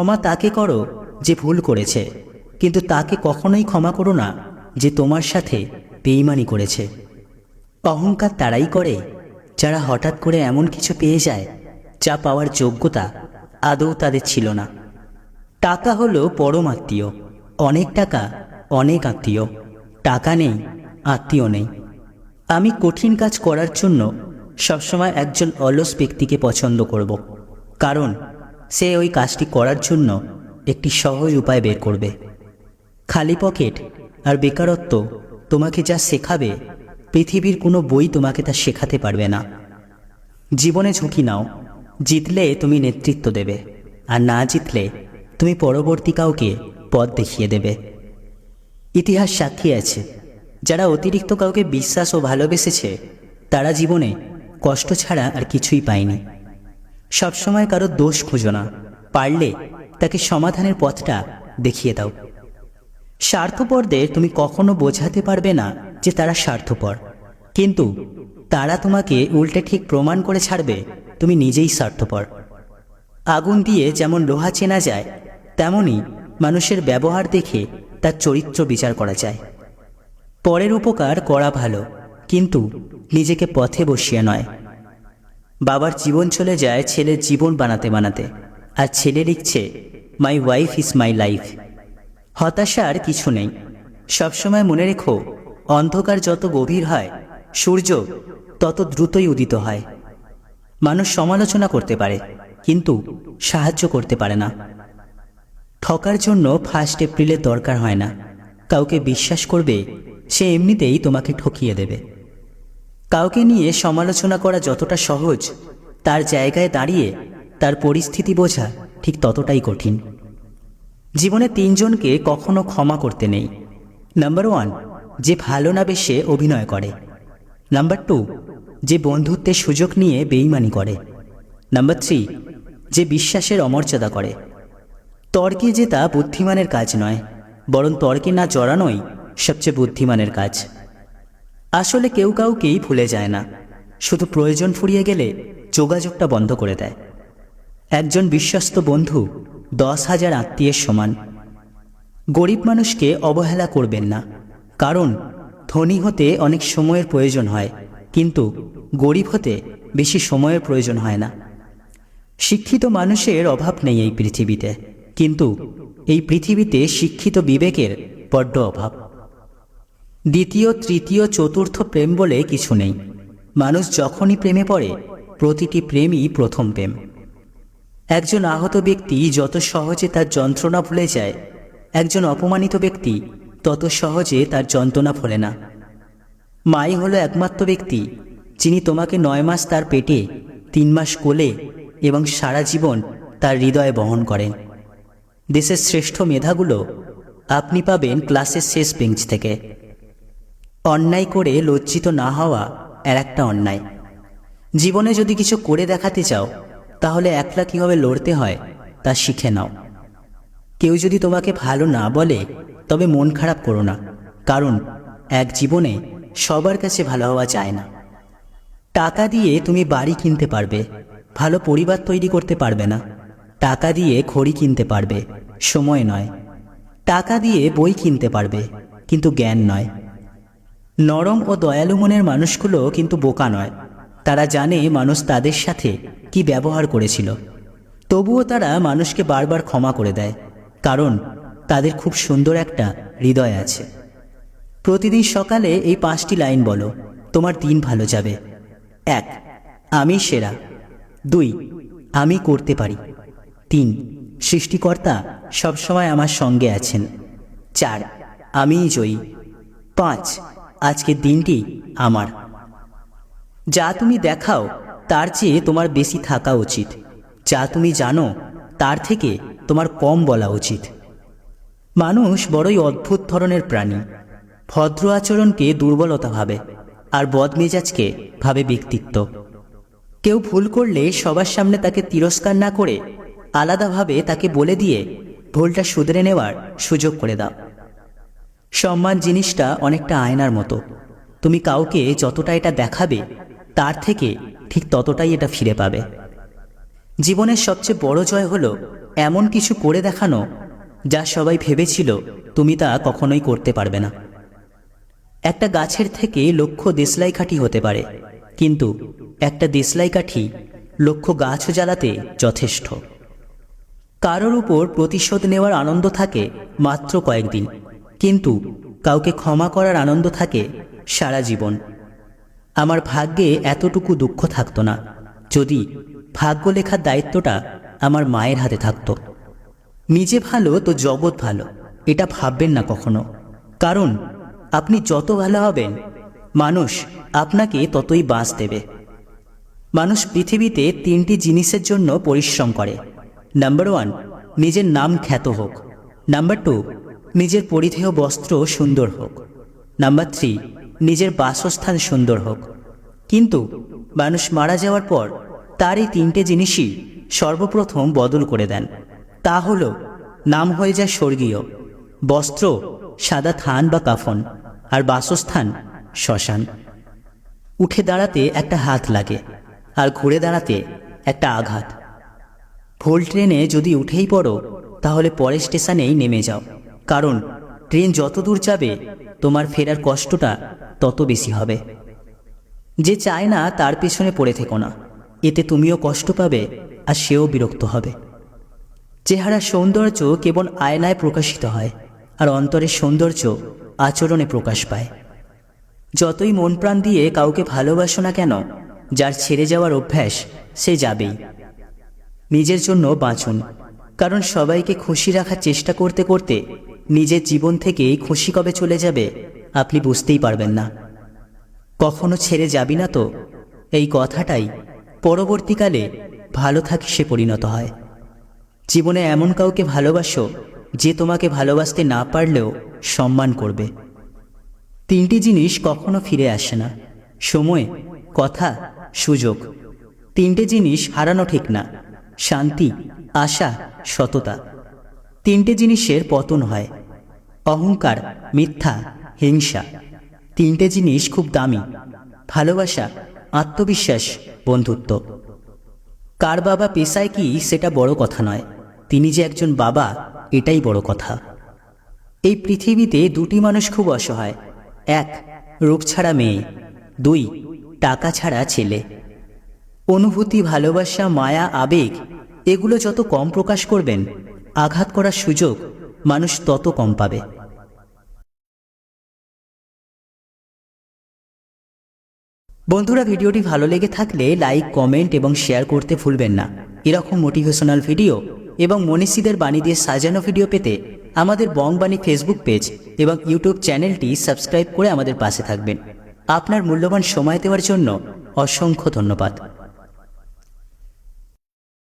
ক্ষমা তাকে করো যে ভুল করেছে, কিন্তু তাকে কখনোই ক্ষমা করো না যে তোমার সাথে বেইমানি করেছে। অহংকার তারাই করে, যারা হঠাৎ করে এমন কিছু পেয়ে যায়, যা পাওয়ার যোগ্যতা আদৌ তাদের ছিল না। টাকা হলো পরম আত্মীয়, অনেক টাকা অনেক আত্মীয়, টাকা নেই, আত্মীয় নেই। আমি কঠিন কাজ করার জন্য সবসময় একজন অলস ব্যক্তিকে পছন্দ করব, কারণ সে ওই কাজটি করার জন্য একটি সহজ উপায় বের করবে। খালি পকেট আর বেকারত্ব তোমাকে যা শেখাবে, পৃথিবীর কোনো বই তোমাকে তা শেখাতে পারবে না। জীবনে ঝুঁকি নাও, জিতলে তুমি নেতৃত্ব দেবে, আর না জিতলে তুমি পরবর্তী কাউকে পথ দেখিয়ে দেবে। ইতিহাস সাক্ষী আছে, যারা অতিরিক্ত কাউকে বিশ্বাস ও ভালোবেসেছে, তারা জীবনে কষ্ট ছাড়া আর কিছুই পায়নি। সবসময় কারও দোষ খুঁজো না। পারলে তাকে সমাধানের পথটা দেখিয়ে দাও। স্বার্থপরদের তুমি কখনো বোঝাতে পারবে না যে তারা স্বার্থপর। কিন্তু তারা তোমাকে উল্টে ঠিক প্রমাণ করে ছাড়বে, তুমি নিজেই স্বার্থপর। আগুন দিয়ে যেমন লোহা চেনা যায়, তেমনি মানুষের ব্যবহার দেখে তার চরিত্র বিচার করা যায়। পরের উপকার করা ভালো, কিন্তু নিজেকে পথে বসিয়ে নয়। বাবার জীবন চলে যায় ছেলের জীবন বানাতে বানাতে। আর ছেলে লিখছে my wife is my life হতাশার কিছু নেই। সবসময় মনে রেখো, অন্ধকার যত গভীর হয়, সূর্য তত দ্রুতই উদিত হয়। মানুষ সমালোচনা করতে পারে, কিন্তু সাহায্য করতে পারে না। ঠকার জন্য ফার্স্ট এপ্রিলের দরকার হয় না। কাউকে বিশ্বাস করবে, সে এমনিতেই তোমাকে ঠকিয়ে দেবে। কাউকে নিয়ে সমালোচনা করা যতটা সহজ, তার জায়গায় দাঁড়িয়ে তার পরিস্থিতি বোঝা ঠিক ততটাই কঠিন। জীবনে তিনজনকে কখনো ক্ষমা করতে নেই। নাম্বার ওয়ান, যে ভালো না বেশে অভিনয় করে। নাম্বার টু, যে বন্ধুত্বের সুযোগ নিয়ে বেইমানি করে। নাম্বার থ্রি, যে বিশ্বাসের অমর্যাদা করে। তর্কে জেতা বুদ্ধিমানের কাজ নয়, বরং তর্কে না জড়ানোই সবচেয়ে বুদ্ধিমানের কাজ। আসলে কেউ কাউকেই ভুলে যায় না। শুধু প্রয়োজন ফুরিয়ে গেলে যোগাযোগটা বন্ধ করে দেয়। একজন বিশ্বস্ত বন্ধু দশ হাজার আত্মীয়ের সমান। গরিব মানুষকে অবহেলা করবেন না, কারণ ধনী হতে অনেক সময়ের প্রয়োজন হয়, কিন্তু গরিব হতে বেশি সময়ের প্রয়োজন হয় না। শিক্ষিত মানুষের অভাব নেই এই পৃথিবীতে, কিন্তু এই পৃথিবীতে শিক্ষিত বিবেকের বড্ড অভাব। দ্বিতীয়, তৃতীয়, চতুর্থ প্রেম বলে কিছু নেই। মানুষ যখনই প্রেমে পড়ে, প্রতিটি প্রেমই প্রথম প্রেম। একজন আহত ব্যক্তি যত সহজে তার যন্ত্রণা ভুলে যায়, একজন অপমানিত ব্যক্তি তত সহজে তার যন্ত্রণা ভোলে না। মাই হলো একমাত্র ব্যক্তি, যিনি তোমাকে নয় মাস তার পেটে, তিন মাস কোলে এবং সারা জীবন তার হৃদয়ে বহন করেন। দেশের শ্রেষ্ঠ মেধাগুলো আপনি পাবেন ক্লাসের শেষ বেঞ্চ থেকে। অন্যায় করে লজ্জিত না হওয়া আর একটা অন্যায়। জীবনে যদি কিছু করে দেখাতে চাও, তাহলে একলা কীভাবে লড়তে হয় তা শিখে নাও। কেউ যদি তোমাকে ভালো না বলে, তবে মন খারাপ করো না, কারণ এক জীবনে সবার কাছে ভালো হওয়া যায় না। টাকা দিয়ে তুমি বাড়ি কিনতে পারবে, ভালো পরিবার তৈরি করতে পারবে না। টাকা দিয়ে খড়ি কিনতে পারবে, সময় নয়। টাকা দিয়ে বই কিনতে পারবে, কিন্তু জ্ঞান নয়। নরম ও দয়ালু মনের মানুষগুলো কিন্তু বোকা নয়। তারা জানে মানুষ তাদের সাথে কি ব্যবহার করেছিল। তবুও তারা মানুষকে বারবার ক্ষমা করে দেয়, কারণ তাদের খুব সুন্দর একটা হৃদয় আছে। প্রতিদিন সকালে এই পাঁচটি লাইন বলো, তোমার দিন ভালো যাবে। এক, আমি সেরা। দুই, আমি করতে পারি। তিন, সৃষ্টিকর্তা সবসময় আমার সঙ্গে আছেন। চার, আমিই জয়ী। পাঁচ আজকের দিনটি আমার। যা তুমি দেখাও, তার চেয়ে তোমার বেশি থাকা উচিত। যা তুমি জানো, তার থেকে তোমার কম বলা উচিত। মানুষ বড়ই অদ্ভুত ধরনের প্রাণী। ভদ্র আচরণকে দুর্বলতা ভাবে, আর বদমেজাজকে ভাবে ব্যক্তিত্ব। কেউ ভুল করলে সবার সামনে তাকে তিরস্কার না করে আলাদাভাবে তাকে বলে দিয়ে ভুলটা শুধরে নেওয়ার সুযোগ করে দাও। সম্মান জিনিসটা অনেকটা আয়নার মতো। তুমি কাউকে যতটা এটা দেখাবে, তার থেকে ঠিক ততটাই এটা ফিরে পাবে। জীবনের সবচেয়ে বড় জয় হলো এমন কিছু করে দেখানো যা সবাই ভেবেছিল তুমি তা কখনোই করতে পারবে না। একটা গাছের থেকে লক্ষ দেশলাই কাঠি হতে পারে, কিন্তু একটা দেশলাই কাঠি লক্ষ গাছও জ্বালাতে যথেষ্ট। কারোর উপর প্রতিশোধ নেওয়ার আনন্দ থাকে মাত্র কয়েকদিন। কিন্তু কাউকে ক্ষমা করার আনন্দ থাকে সারা জীবন। আমার ভাগ্যে এতটুকু দুঃখ থাকতো না, যদি ভাগ্য লেখার দায়িত্বটা আমার মায়ের হাতে থাকতো। নিজে ভালো তো জগৎ ভালো, এটা ভাববেন না কখনো। কারণ আপনি যত ভালো হবেন, মানুষ আপনাকে ততই বাঁচ দেবে। মানুষ পৃথিবীতে তিনটি জিনিসের জন্য পরিশ্রম করে। নাম্বার ওয়ান, নিজের নাম খ্যাত হোক। নাম্বার টু নিজের পরিধেয় বস্ত্র সুন্দর হোক। নাম্বার থ্রি, নিজের বাসস্থান সুন্দর হোক। কিন্তু মানুষ মারা যাওয়ার পর তার এই তিনটে জিনিসই সর্বপ্রথম বদল করে দেন। তা হলো, নাম হয়ে যায় স্বর্গীয়, বস্ত্র সাদা থান বা কাফন, আর বাসস্থান শ্মশান। উঠে দাঁড়াতে একটা হাত লাগে, আর ঘুরে দাঁড়াতে একটা আঘাত। ভোল ট্রেনে যদি উঠেই পড়ো, তাহলে পরের স্টেশনেই নেমে যাও। কারণ ট্রেন যত দূর যাবে, তোমার ফেরার কষ্টটা তত বেশি হবে। যে চায় না, তার পেছনে পড়ে থেকো না। এতে তুমিও কষ্ট পাবে আর সেও বিরক্ত হবে। চেহারা সৌন্দর্য কেবল আয়নায় প্রকাশিত হয় আর অন্তরের সৌন্দর্য আচরণে প্রকাশ পায়। যতই মন প্রাণ দিয়ে কাউকে ভালোবাসো না কেন, যার ছেড়ে যাওয়ার অভ্যাস, সে যাবেই। নিজের জন্য বাঁচুন, কারণ সবাইকে খুশি রাখার চেষ্টা করতে করতে নিজের জীবন থেকেই খুশি কবে চলে যাবে, আপনি বুঝতেই পারবেন না। কখনো ছেড়ে যাবি না তো? এই কথাটাই পরবর্তীকালে ভালো থাকি সে পরিণত হয়। জীবনে এমন কাউকে ভালোবাসো যে তোমাকে ভালোবাসতে না পারলেও সম্মান করবে। তিনটি জিনিস কখনো ফিরে আসে না। সময়, কথা, সুযোগ। তিনটে জিনিস হারানো ঠিক না। শান্তি, আশা, সততা। তিনটে জিনিসের পতন হয়। অহংকার, মিথ্যা, হিংসা। তিনটে জিনিস খুব দামি। ভালোবাসা, আত্মবিশ্বাস, বন্ধুত্ব। কার বাবা পেশায় কি সেটা বড় কথা নয়। তিনি যে একজন বাবা, এটাই বড় কথা। এই পৃথিবীতে দুটি মানুষ খুব অসহায়। এক রূপ ছাড়া মেয়ে। দুই, টাকা ছাড়া ছেলে। অনুভূতি, ভালোবাসা, মায়া, আবেগ, এগুলো যত কম প্রকাশ করবেন, আঘাত করার সুযোগ মানুষ তত কম পাবে। বন্ধুরা, ভিডিওটি ভালো লেগে থাকলে লাইক, কমেন্ট এবং শেয়ার করতে ভুলবেন না। এরকম মোটিভেশনাল ভিডিও এবং মনীষীদের বাণী দিয়ে সাজানো ভিডিও পেতে আমাদের বংবাণী ফেসবুক পেজ এবং ইউটিউব চ্যানেলটি সাবস্ক্রাইব করে আমাদের পাশে থাকবেন। আপনার মূল্যবান সময় দেওয়ার জন্য অসংখ্য ধন্যবাদ।